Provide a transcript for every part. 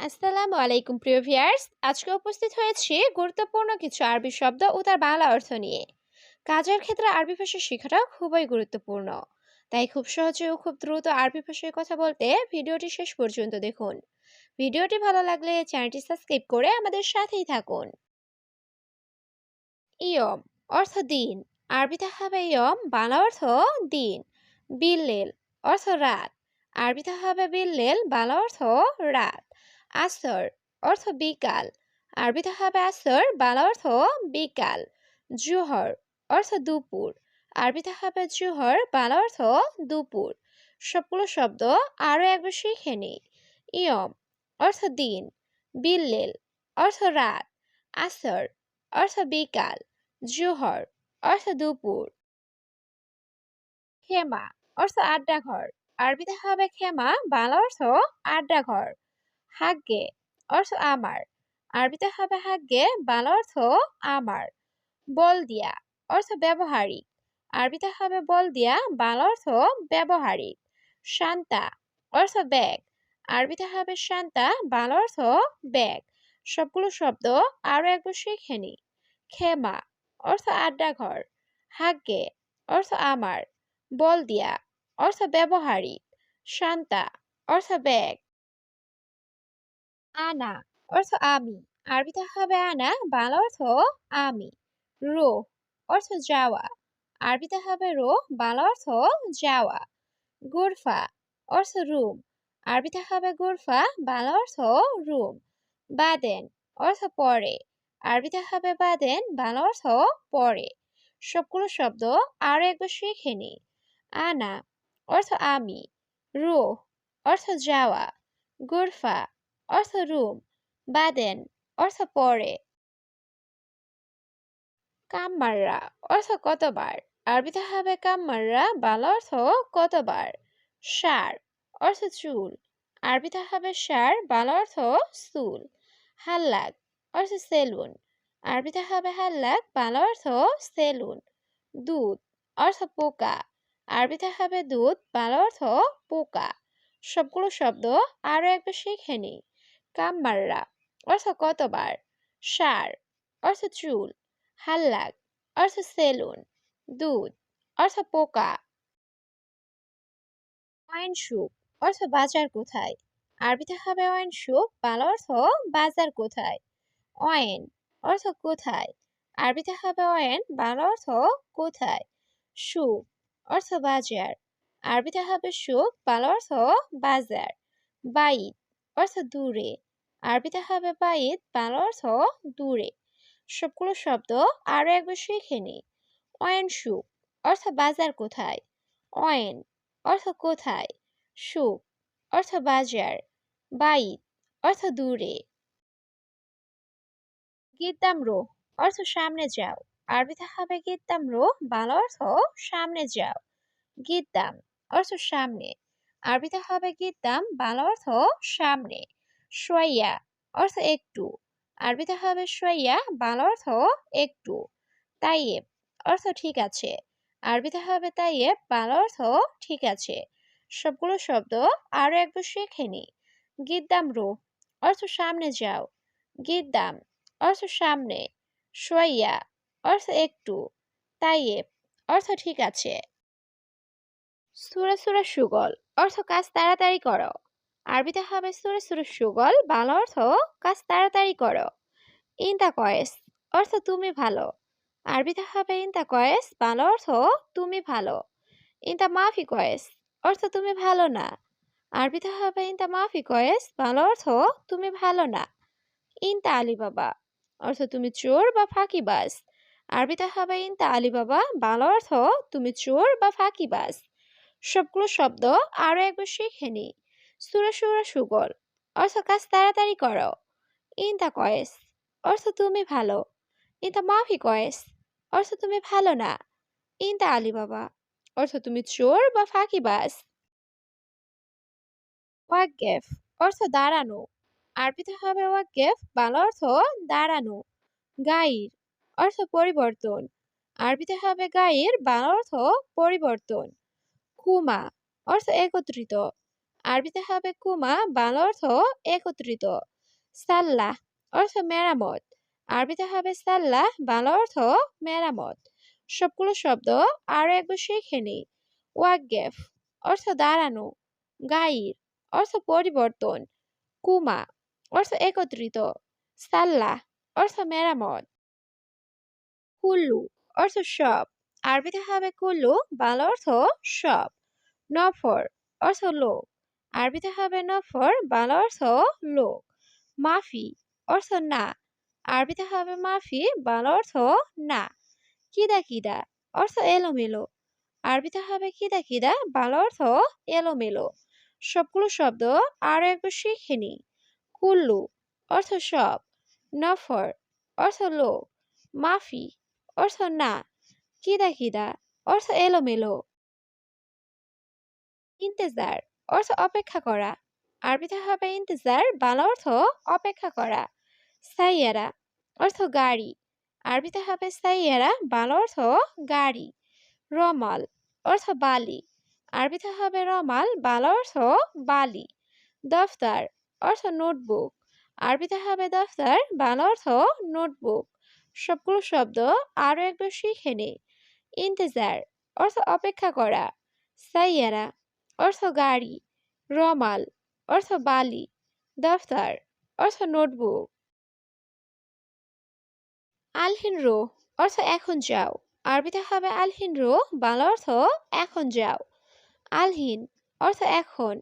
আসসালামু আলাইকুম, প্রিয় ভিয়ার্স আজকে উপস্থিত হয়েছি গুরুত্বপূর্ণ কিছু আরবি শব্দ ও তার বাংলা অর্থ নিয়ে। কাজের ক্ষেত্রে আরবি ভাষা শেখাটা খুবই গুরুত্বপূর্ণ। তাই খুব সহজে ও খুব দ্রুত আরবি ভাষায় কথা বলতে ভিডিওটি শেষ পর্যন্ত দেখুন। ভিডিওটি ভালো লাগলে চ্যানেলটি সাবস্ক্রাইব করে আমাদের সাথেই থাকুন। ইয়ম, অর্থ দিন। আরবিতে হবে ইয়ম, বাংলা অর্থ দিন। বিল্লেল, অর্থ রাত। আরবিতে হবে বিল্লেল, বাংলা অর্থ রাত। আসর অর্থ বিকাল। আরবিতে হবে আসর বাংলা অর্থ বিকাল। জুহর অর্থ দুপুর। আরবিতে হবে জুহর, বাংলা অর্থ দুপুর। সবগুলো শব্দ আরও একবার শিখে নিই। ইয়ম অর্থ দিন। বিল্লেল অর্থ রাত। আসর অর্থ বিকাল। জুহর অর্থ দুপুর। খেমা অর্থ আড্ডাঘর। আরবিতে হবে খেমা, বাংলা অর্থ আড্ডাঘর। হাগ্গে অর্থ আমার। আরবিতে হবে হাগ্গে বাংলা অর্থ আমার। বল দিয়া, অর্থ ব্যবহারিক। আরবিতে হবে বল দিয়া, বাংলা অর্থ ব্যবহারিক। শান্তা, অর্থ ব্যাগ। আরবিতে হবে শান্তা, বাংলা অর্থ ব্যাগ। সবগুলো শব্দ আরও একবার শিখে নি। খেমা, অর্থ আড্ডাঘর। হাগ্গে অর্থ আমার। বল দিয়া, অর্থ ব্যবহারিক। শান্তা, অর্থ ব্যাগ। আনা অর্থ আমি। আরবিতে হবে আনা, বাংলা অর্থ আমি। রো অর্থ যাওয়া। আরবিতে হবে রো, বাংলা অর্থ যাওয়া। গুরফা অর্থ রুম। আরবিতে হবে গুরফা, বাংলা অর্থ রুম। বাদেন অর্থ পরে। আরবিতে হবে বাদেন, বাংলা অর্থ পরে। সবগুলো শব্দ আরও একবার শিখে নি। আনা অর্থ আমি। রো অর্থ যাওয়া। গুরফা অর্থ রুম বাদেন, অর্থ পরে। কামমাররা, অর্থ কতবার? আরবিতে হবে কামমাররা, বাল অর্থ কতবার? সার, অর্থ চুল। আরবিতে হবে সার, বাল অর্থ চুল হাল্লাক, অর্থ সেলুন। আরবিতে হবে হাল্লাক, বাল অর্থ সেলুন। দুধ, অর্থ পোকা। আরবিতে হবে দুধ, বাল অর্থ পোকা। সবগুলো শব্দ আরও একবার শিখে নিই। কামমাররা। অর্থ কতবার? সার। অর্থ চুল। হাল্লাক। অর্থ সেলুন। দুধ। অর্থ পোকা। ওয়াইন সুপ অর্থ বাজার কোথায়? আরবিতে হবে ওয়াইন সুপ বাংলা অর্থ বাজার কোথায়? ওয়েন অর্থ কোথায়? আরবিতে হবে ওয়েন বাংলা অর্থ কোথায়? সুপ। অর্থ বাজার। আরবিতে হবে সুপ, বাংলা অর্থ বাজার। বাইত অর্থ দূরে। আরবিতে হবে বাইত বাংলা অর্থ দূরে। সবগুলো শব্দ আরও একবার শিখে নি। অয়েন সুপ, অর্থ বাজার কোথায়? অয়েন, অর্থ কোথায়? সুপ, অর্থ বাজার। বাইত অর্থ দূরে। গিদ্দাম রো, অর্থ সামনে যাও। আরবিতে হবে গিদ্দাম রো, বাংলা অর্থ সামনে যাও। গিদ্দাম, অর্থ সামনে। আরবিতে হবে গিদ্দাম বাংলা অর্থ সামনে। সোয়াইয়া অর্থ একটু। আরবিতে হবে সোয়াইয়া, বাংলা অর্থ একটু। তাইয়েব অর্থ ঠিক আছে। আরবিতে হবে তাইয়েব, বাংলা অর্থ ঠিক আছে। সবগুলো শব্দ আরও একবার শিখে নি। গিদ্দাম রো। অর্থ সামনে যাও। গিদ্দাম অর্থ সামনে। সোয়াইয়া অর্থ একটু। তাইয়েব অর্থ ঠিক আছে। সুরা সুরা সুগল। অর্থ কাজ তাড়াতাড়ি করো। আরবিতে হবে সুরে সুরে, সুগল। বাংলা অর্থ কাজ তাড়াতাড়ি করো। ইনতা কয়েস, অর্থ তুমি ভালো। আরবিতে হবে ইনতা কয়েস, বাংলা অর্থ তুমি ভালো। ইনতা মাফি কয়েস, অর্থ তুমি ভালো না। আরবিতে হবে ইনতা মাফি কয়েস, বাংলা অর্থ তুমি ভালো না। ইনতা আলী বাবা অর্থ তুমি চোর বা ফাঁকিবাজ। আরবিতে হবে ইনতা আলী বাবা বাংলা অর্থ তুমি চোর বা ফাঁকিবাজ। সবগুলো শব্দ আরও একবার শিখে নি সুরা সুরা, সুগল। অর্থ কাজ তাড়াতাড়ি করো ইনতা কয়েস। অর্থ তুমি ভালো। ইনতা মাফি কয়েস। অর্থ তুমি ভালো না। ইনতা আলী বাবা। অর্থ তুমি চোর বা ফাঁকিবাজ। ওয়াকগেফ। অর্থ দাঁড়ানো। আরবিতে হবে ওয়াকগেফ। বাংলা অর্থ দাঁড়ানো। গাইর। অর্থ পরিবর্তন। আরবিতে হবে গাইর। বাংলা অর্থ পরিবর্তন। কুমা অর্থ একত্রিত আরবিতে হবে কুমা বাংলা অর্থ একত্রিত সাল্লাহ অর্থ মেরামত আরবিতে হবে সাল্লাহ বাংলা অর্থ মেরামত সবগুলো শব্দ আরও একবার শিখে নিই ওয়াকগেফ অর্থ দাঁড়ানো গাইর অর্থ পরিবর্তন কুমা অর্থ একত্রিত সাল্লাহ অর্থ মেরামত কুল্লু অর্থ সব আরবিতে হবে কুল্লু বাংলা অর্থ সব। নফর অর্থ লোক। আরবিতে হবে নফর, বাংলা অর্থ লোক। মাফি অর্থ না। আরবিতে হবে মাফি, বাংলা অর্থ না। কিদা কিদা অর্থ এলোমেলো। আরবিতে হবে কিদা কিদা, বাংলা অর্থ এলোমেলো। সবগুলো শব্দ আরও একবার শিখে নি কুল্লু অর্থ সব। নফর অর্থ লোক। মাফি অর্থ না। কিদা কিদা অর্থ এলোমেলো। ইন্তেজার, অর্থ অপেক্ষা করা। আরবিতে হবে ইন্তেজার, বাংলা অর্থ অপেক্ষা করা। সাইয়ারা, অর্থ গাড়ি। আরবিতে হবে সাইয়ারা, বাংলা অর্থ গাড়ি। রমাল, অর্থ বালি। আরবিতে হবে রমাল, বাংলা অর্থ বালি। দফতার, অর্থ নোটবুক। আরবিতে হবে দফতার, বাংলা অর্থ নোটবুক। সবগুলো শব্দ আরও একবার শিখে নে। ইন্তেজার, অর্থ অপেক্ষা করা, সাইয়ারা, অর্থ গাড়ি, রমাল, অর্থ বালি, দফতার, অর্থ নোটবুক। আলহিন রো, অর্থ এখন যাও। আরবিতে হবে আলহিন রো, বাংলা অর্থ এখন যাও। আলহিন, অর্থ এখন।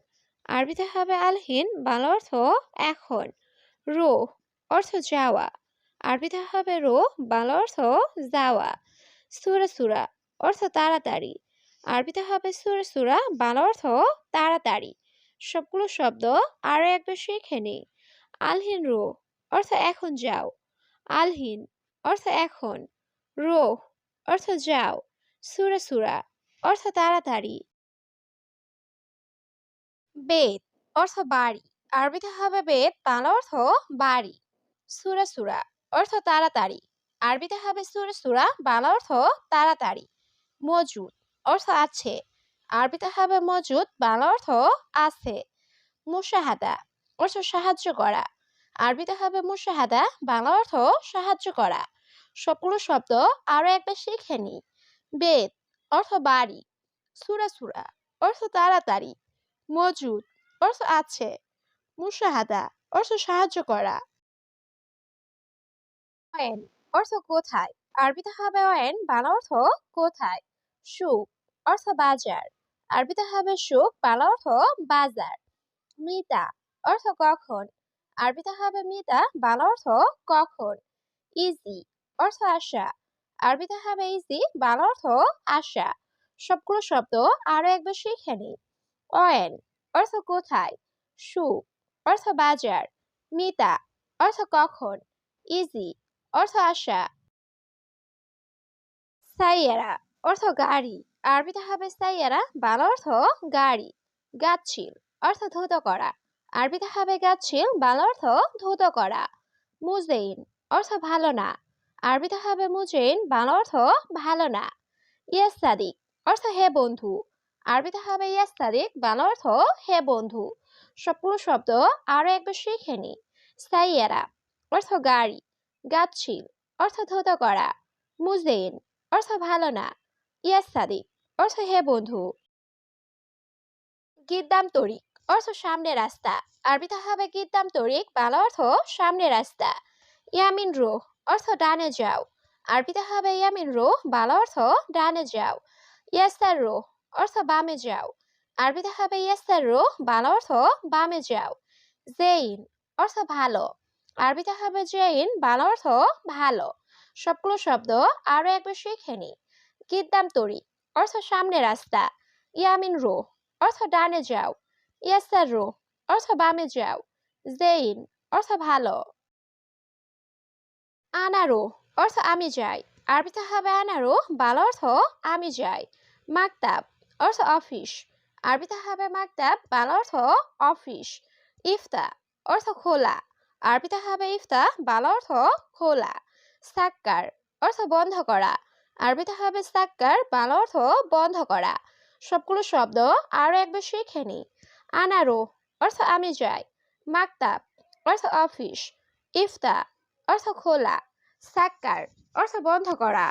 আরবিতে হবে আলহিন, বাংলা অর্থ এখন। রো, অর্থ যাওয়া। আরবিতে হবে রো, বাংলা অর্থ যাওয়া। সুরা সুরা অর্থ তাড়াতাড়ি। আরবিতে হবে সুরা সুরা, বাংলা অর্থ তাড়াতাড়ি। সবগুলো শব্দ আরও একবার শিখে নি আলহিন রো, অর্থ এখন যাও। আলহিন, অর্থ এখন। রো, অর্থ যাও। সুরা সুরা, অর্থ তাড়াতাড়ি। বেদ, অর্থ বাড়ি। আরবিতে হবে বেদ, বাংলা অর্থ বাড়ি। সুরা সুরা, অর্থ তাড়াতাড়ি। আরবিতে হবে সুরা সুরা, বাংলা অর্থ তাড়াতাড়ি। মজুদ অর্থ আছে। আরবিতে হবে মজুদ, বাংলা অর্থ আছে। মুশাহাদা অর্থ সাহায্য করা। আরবিতে হবে মুশাহাদা, বাংলা অর্থ সাহায্য করা। সবগুলো শব্দ আরও একবার শিখে নি। বেদ অর্থ বাড়ি। সুরা সুরা অর্থ তাড়াতাড়ি। মজুদ অর্থ আছে। মুশাহাদা অর্থ সাহায্য করা। অর্থ কোথায়? আরবিতে হবে অয়েন, বাংলা অর্থ কোথায়? সুখ, অর্থ বাজার। আরবিতে হবে সুখ, বাংলা অর্থ বাজার। মিতা অর্থ কখন? আরবিতে হবে মিতা বাংলা অর্থ কখন? ইজি অর্থ আশা। আরবিতে হবে ইজি বাংলা অর্থ আশা। সবগুলো শব্দ আরও একবার শিখে নিই। অয়েন, অর্থ কোথায়? সুখ, অর্থ বাজার। মিতা অর্থ কখন? ইজি অর্থ আশা সাইয়ারা, অর্থ গাড়ি। আরবিতে হবে সাইয়ারা, বাংলা অর্থ গাড়ি। গাছিল অর্থ ধুত করা। আরবিতে হবে গাছিল বাংলা অর্থ ধুত করা। মুজেইন, অর্থ ভালো না। আরবিতে হবে মুজেইন, বাংলা অর্থ ভালো না। ইয়াস সাদিক অর্থ হে বন্ধু। আরবিতে হবে ইয়াস সাদিক বাংলা অর্থ হে বন্ধু। সবগুলো শব্দ আরও একবার শিখে নি। সাইয়ারা, অর্থ গাড়ি। গাছিল অর্থ ধুত করা। মুজেইন অর্থ ভালো না। ইয়াস সাদিক, অর্থ হে বন্ধু। গিদ্দাম তরিক, অর্থ সামনে রাস্তা। আরবিতে হবে গিদ্দাম তরিক বাংলা অর্থ সামনে রাস্তা। ইয়ামিন রো অর্থ ডানে যাও। আরবিতে হবে ইয়ামিন রো বাংলা অর্থ ডানে যাও। ইয়াস্তার রো অর্থ বামে যাও। আরবিতে হবে ইয়াস্তার রো বাংলা অর্থ বামে যাও। জেইন, অর্থ ভালো। আরবিতে হবে জেইন বাংলা অর্থ ভালো। সবগুলো শব্দ আরও একবার শিখে নি গিদ্দাম তরি, অর্থ সামনে রাস্তা। ইয়ামিন রো, অর্থ ডানে যাও। ইয়াসার রো, অর্থ বামে যাও। জেইন, অর্থ ভালো। আনারো, অর্থ আমি যাই। আরবিতে হবে আনারো, বাংলা অর্থ আমি যাই। মাকতাব, অর্থ অফিস। আরবিতে হবে মাকতাব, বাংলা অর্থ অফিস। ইফতা, অর্থ খোলা। আরবিতে হবে ইফতা, বাল অর্থ খোলা, সাক্কার অর্থ বন্ধ করা। আরবিতে হবে সাক্কার, বাল অর্থ বন্ধ করা। সবগুলো শব্দ আরও একবার শিখে নি আনারো অর্থ আমি যাই। মাকতাব অর্থ অফিস। ইফতা অর্থ খোলা। সাক্কার অর্থ বন্ধ করা।